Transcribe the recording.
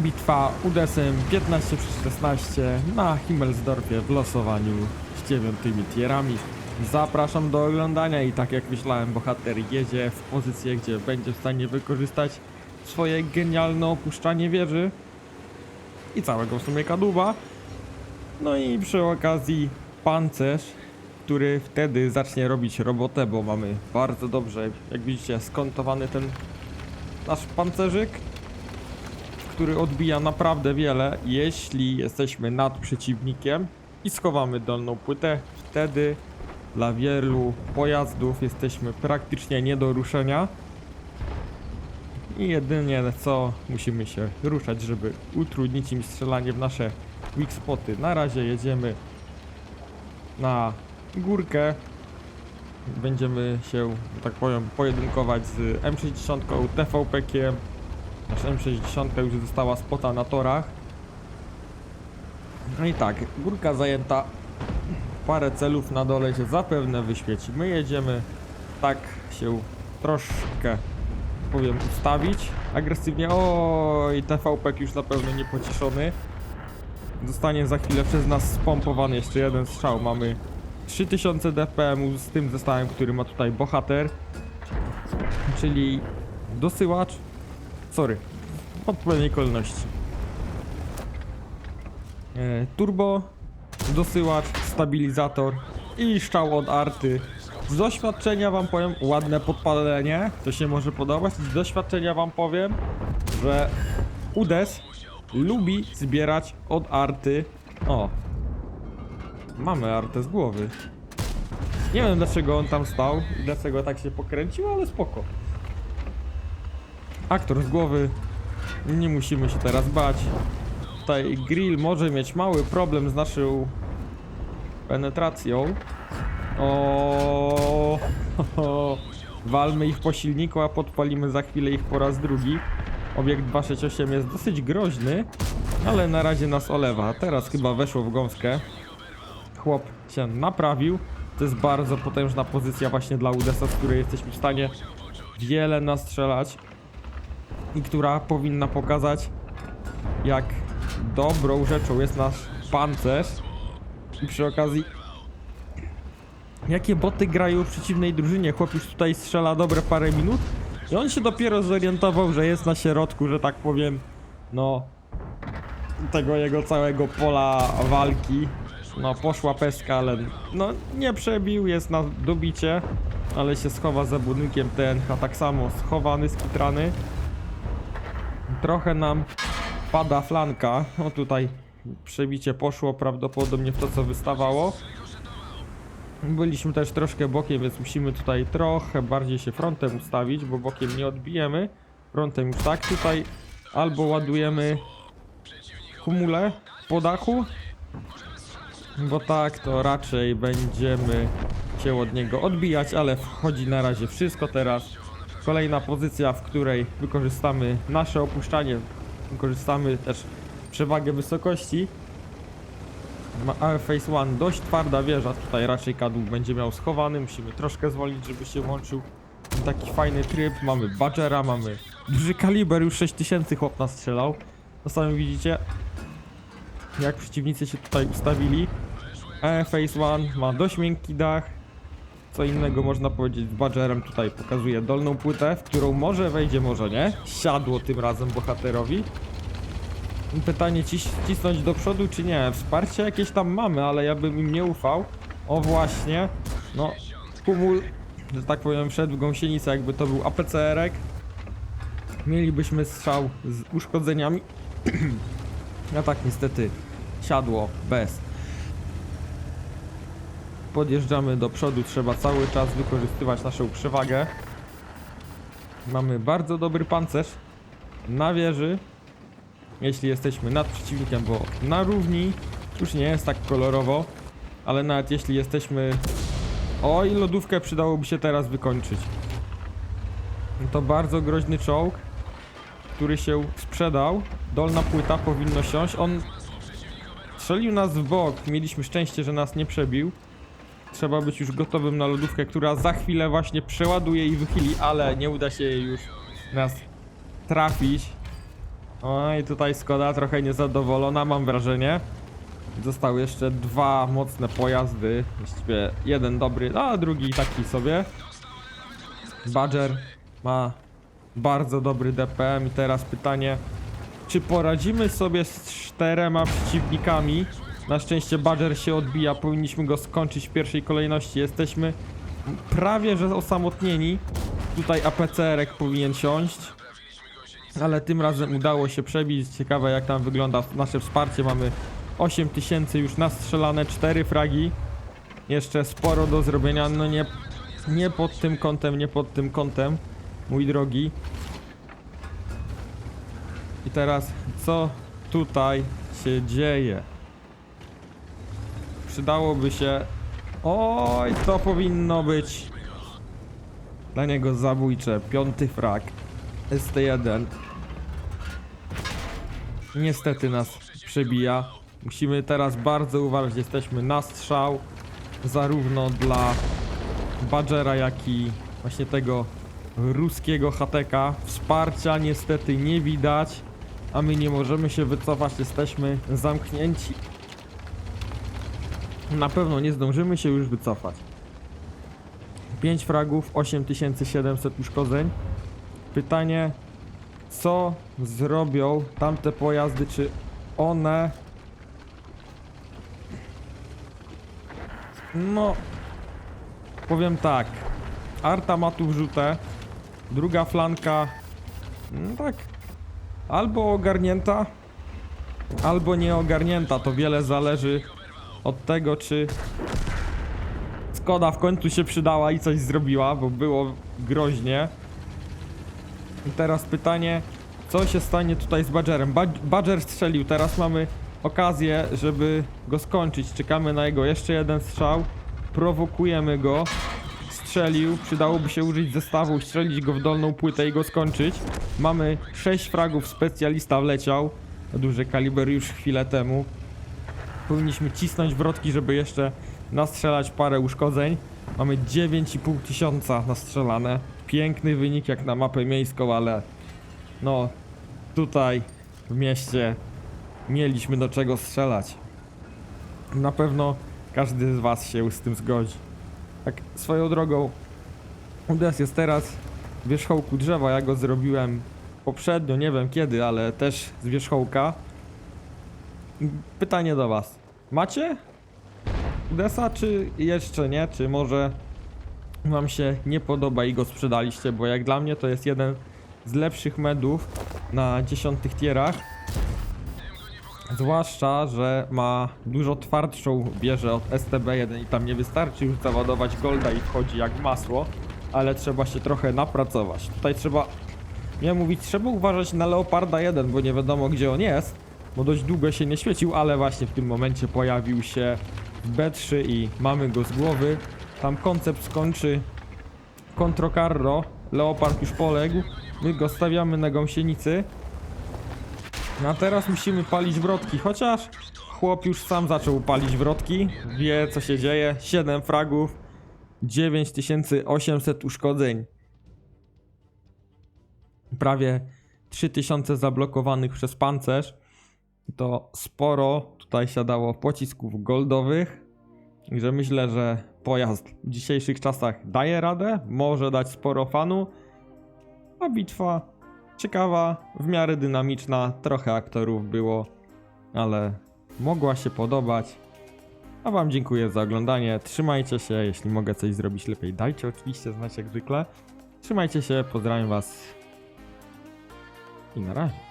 Bitwa Udesem 15 przez 16 na Himmelsdorfie w losowaniu z dziewiątymi tierami. Zapraszam do oglądania i tak jak myślałem, bohater jedzie w pozycję, gdzie będzie w stanie wykorzystać swoje genialne opuszczanie wieży i całego w sumie kadłuba. No i przy okazji pancerz, który wtedy zacznie robić robotę, bo mamy bardzo dobrze, jak widzicie, skontowany ten nasz pancerzyk, który odbija naprawdę wiele, jeśli jesteśmy nad przeciwnikiem i schowamy dolną płytę, wtedy dla wielu pojazdów jesteśmy praktycznie nie do ruszenia. I jedynie co musimy się ruszać, żeby utrudnić im strzelanie w nasze weak spoty. Na razie jedziemy na górkę. Będziemy się, tak powiem, pojedynkować z M60 TVP-kiem. Nasz M60 już została spota na torach. No i tak, górka zajęta. Parę celów na dole się zapewne wyświeci. My jedziemy tak się troszkę powiem ustawić agresywnie. Oj, TVP już na pewno niepocieszony. Zostanie za chwilę przez nas spompowany jeszcze jeden strzał. Mamy 3000 DPM z tym zestawem, który ma tutaj bohater. Czyli dosyłacz. Sorry. Odpowiedniej kolejności. E, turbo, dosyłacz, stabilizator i szczał od arty. Z doświadczenia wam powiem, ładne podpalenie, to się może podobać. Z doświadczenia wam powiem, że Udes lubi zbierać od arty. O, mamy artę z głowy. Nie wiem dlaczego on tam stał i dlaczego tak się pokręcił, ale spoko. Aktor z głowy. Nie musimy się teraz bać. Tutaj grill może mieć mały problem z naszą penetracją. O, Walmy ich po silniku, a podpalimy za chwilę ich po raz drugi. Obiekt 268 jest dosyć groźny, ale na razie nas olewa. Teraz chyba weszło w gąskę. Chłop się naprawił. To jest bardzo potężna pozycja właśnie dla Udesa, z której jesteśmy w stanie wiele nastrzelać i która powinna pokazać jak dobrą rzeczą jest nasz pancerz. I przy okazji jakie boty grają w przeciwnej drużynie? Chłop już tutaj strzela dobre parę minut i on się dopiero zorientował, że jest na środku, że tak powiem no tego jego całego pola walki. No poszła peska, ale no nie przebił, jest na dobicie ale się schowa za budynkiem TNH tak samo schowany, skitrany trochę nam pada flanka. O tutaj przebicie poszło prawdopodobnie w to co wystawało. Byliśmy też troszkę bokiem, więc musimy tutaj trochę bardziej się frontem ustawić, bo bokiem nie odbijemy. Frontem już tak. Tutaj albo ładujemy kumulę po dachu, bo tak to raczej będziemy się od niego odbijać, ale wchodzi na razie wszystko teraz. Kolejna pozycja, w której wykorzystamy nasze opuszczanie, wykorzystamy też przewagę wysokości. Phase One dość twarda wieża, tutaj raczej kadłub będzie miał schowany, musimy troszkę zwolnić, żeby się włączył taki fajny tryb. Mamy Badgera, mamy duży kaliber, już 6000 chłop nas strzelał. No sami widzicie, jak przeciwnicy się tutaj ustawili. Air Phase One ma dość miękki dach, co innego można powiedzieć Badgerem tutaj pokazuje dolną płytę, w którą może wejdzie, może nie. Siadło tym razem bohaterowi. Pytanie cis cisnąć do przodu czy nie? Wsparcie jakieś tam mamy, ale ja bym im nie ufał. O właśnie. No, kumul, że tak powiem, wszedł w gąsienicę, jakby to był APCR-ek. Mielibyśmy strzał z uszkodzeniami. A tak niestety siadło bez. Podjeżdżamy do przodu, trzeba cały czas wykorzystywać naszą przewagę. Mamy bardzo dobry pancerz na wieży, jeśli jesteśmy nad przeciwnikiem, bo na równi już nie jest tak kolorowo, ale nawet jeśli jesteśmy... Oj, lodówkę przydałoby się teraz wykończyć. To bardzo groźny czołg, który się sprzedał. Dolna płyta powinno siąść. On strzelił nas w bok. Mieliśmy szczęście, że nas nie przebił. Trzeba być już gotowym na lodówkę, która za chwilę właśnie przeładuje i wychyli, ale nie uda się jej już nas trafić. Oj, tutaj Skoda trochę niezadowolona, mam wrażenie. Zostały jeszcze dwa mocne pojazdy. Właściwie jeden dobry, a drugi taki sobie. Badger ma bardzo dobry DPM i teraz pytanie, czy poradzimy sobie z czterema przeciwnikami? Na szczęście Badger się odbija, powinniśmy go skończyć w pierwszej kolejności. Jesteśmy prawie że osamotnieni. Tutaj APCR-ek powinien siąść. Ale tym razem udało się przebić. Ciekawe jak tam wygląda nasze wsparcie. Mamy 8000 już nastrzelane, 4 fragi. Jeszcze sporo do zrobienia. No nie, nie pod tym kątem, nie pod tym kątem, mój drogi. I teraz co tutaj się dzieje? Przydałoby się... Oj, to powinno być dla niego zabójcze. Piąty frag. ST1. Niestety nas przebija. Musimy teraz bardzo uważać. Jesteśmy na strzał. Zarówno dla Badgera, jak i właśnie tego ruskiego hateka. Wsparcia niestety nie widać. A my nie możemy się wycofać. Jesteśmy zamknięci. Na pewno nie zdążymy się już wycofać. 5 fragów, 8700 uszkodzeń. Pytanie, co zrobią tamte pojazdy, czy one... No, powiem tak, Arta ma tu wrzutę, druga flanka, no tak, albo ogarnięta, albo nie ogarnięta, to wiele zależy od tego, czy Skoda w końcu się przydała i coś zrobiła, bo było groźnie. I teraz pytanie, co się stanie tutaj z Badgerem? Bad Badger strzelił, teraz mamy okazję, żeby go skończyć. Czekamy na jego jeszcze jeden strzał, prowokujemy go. Strzelił, przydałoby się użyć zestawu, strzelić go w dolną płytę i go skończyć. Mamy 6 fragów, specjalista wleciał. Duży kaliber już chwilę temu. Powinniśmy cisnąć wrotki, żeby jeszcze nastrzelać parę uszkodzeń. Mamy 9,5 tysiąca nastrzelane. Piękny wynik jak na mapę miejską, ale no tutaj w mieście mieliśmy do czego strzelać. Na pewno każdy z was się z tym zgodzi. Tak swoją drogą UDS jest teraz w wierzchołku drzewa. Ja go zrobiłem poprzednio, nie wiem kiedy, ale też z wierzchołka. Pytanie do was. Macie Desa, czy jeszcze nie? Czy może wam się nie podoba i go sprzedaliście? Bo jak dla mnie to jest jeden z lepszych medów na dziesiątych tierach. Zwłaszcza, że ma dużo twardszą wieżę od STB1 i tam nie wystarczy już załadować golda i wchodzi jak masło, ale trzeba się trochę napracować. Tutaj trzeba, nie mówić, trzeba uważać na Leoparda 1, bo nie wiadomo gdzie on jest, bo dość długo się nie świecił, ale właśnie w tym momencie pojawił się w B3 i mamy go z głowy. Tam koncept skończy Contro Carro. Leopard już poległ. My go stawiamy na gąsienicy. A teraz musimy palić wrotki, chociaż chłop już sam zaczął palić wrotki. Wie co się dzieje. 7 fragów. 9800 uszkodzeń. Prawie 3000 zablokowanych przez pancerz. To sporo tutaj siadało pocisków goldowych. Także myślę, że pojazd w dzisiejszych czasach daje radę, może dać sporo fanu. A bitwa ciekawa, w miarę dynamiczna, trochę aktorów było, ale mogła się podobać. A wam dziękuję za oglądanie, trzymajcie się, jeśli mogę coś zrobić lepiej, dajcie oczywiście znać jak zwykle. Trzymajcie się, pozdrawiam was i na razie.